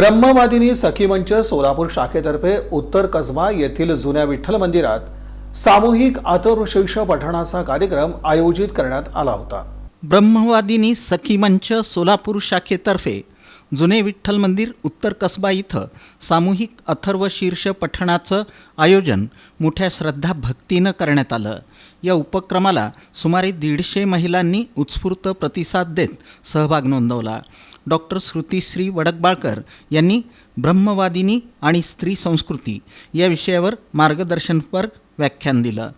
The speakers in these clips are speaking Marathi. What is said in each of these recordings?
ब्रह्मवादिनी सखी मंच सोलापूर शाखेतर्फे उत्तर कसबा येथील जुन्या विठ्ठल मंदिरात सामूहिक अथर्वशीर्ष पठणाचा कार्यक्रम आयोजित करण्यात आला होता. ब्रह्मवादिनी सखी मंच सोलापूर शाखेतर्फे जुने विठ्ठल मंदिर उत्तर कसबा इथं सामूहिक अथर्व शीर्ष पठणाचं आयोजन मोठ्या श्रद्धा भक्तीनं करण्यात आलं. या उपक्रमाला सुमारे दीडशे महिलांनी उत्स्फूर्त प्रतिसाद देत सहभाग नोंदवला. डॉक्टर श्रुतीश्री वडकबाळकर यांनी ब्रह्मवादिनी आणि स्त्री संस्कृती या विषयावर मार्गदर्शनपर व्याख्यान दिलं.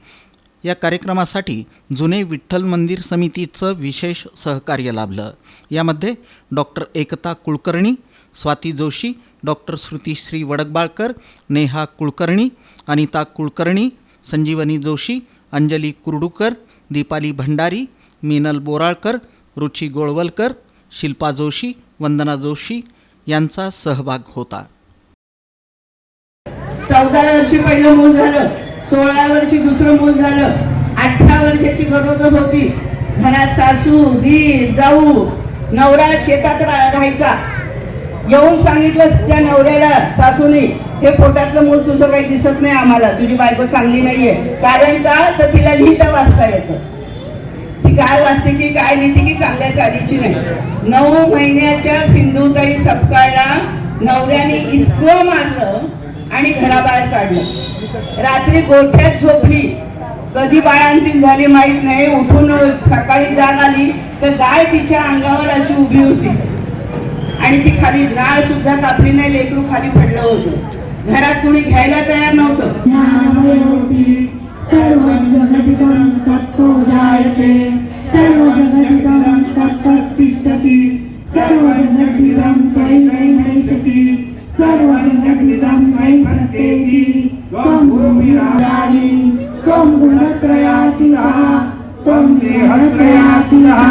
या कार्यक्रमासाठी जुने विठ्ठल मंदिर समितीचं विशेष सहकार्य लाभलं. यामध्ये डॉक्टर एकता कुलकर्णी स्वाती जोशी डॉक्टर श्रुतीश्री वडकबाळकर नेहा कुलकर्णी अनिता कुलकर्णी संजीवनी जोशी अंजली कुरडूकर दीपाली भंडारी मीनल बोराळकर रुची गोळवलकर शिल्पा जोशी वंदना जोशी यांचा सहभाग होता. चौदा वर्षी पहिलं मूल झालं. सोळा वर्षी दुसरं मूल झालं. अठरा वर्षाची गरोदर होती. घरात सासू दीर जाऊ नवरा शेतात राहायचा. येऊन सांगितलं त्या नवऱ्याला सासूने हे पोटातलं मूल तुझं काही दिसत नाही आम्हाला. तुझी बायको चांगली नाहीये. कारण का? तर तिला लिहिता वाचता येतं. ती काय वाचते की काय लिहिते की चांगल्या चालीची नाही. नऊ महिन्याच्या सिंधुताई सपकाळला नवऱ्याने इतकं मारलं आणि घराबाहेर काढलं. रात्री गोठ्यात झोपली. कधी बाळांतीन झाली माहीत नाही. उठून सकाळी जाग आली तर गाय तिच्या अंगावर अशी उभी होती. आणि ती खाली नाळ सुद्धा कापली नाही लेकरू खाली पडलं होतं. घरात कुणी घ्यायला तयार नव्हतं. सर्व सर्वं जगदिदं तत्त्वो जायते सर्वजगदिदं तत्त्वतिष्ठति सर्वजगदिदं तैनैनैषति सर्व वै प्रत्येति त्वं भूमिराजानि त्वं गुणत्रयातिहा त्वं देहत्रयातिहा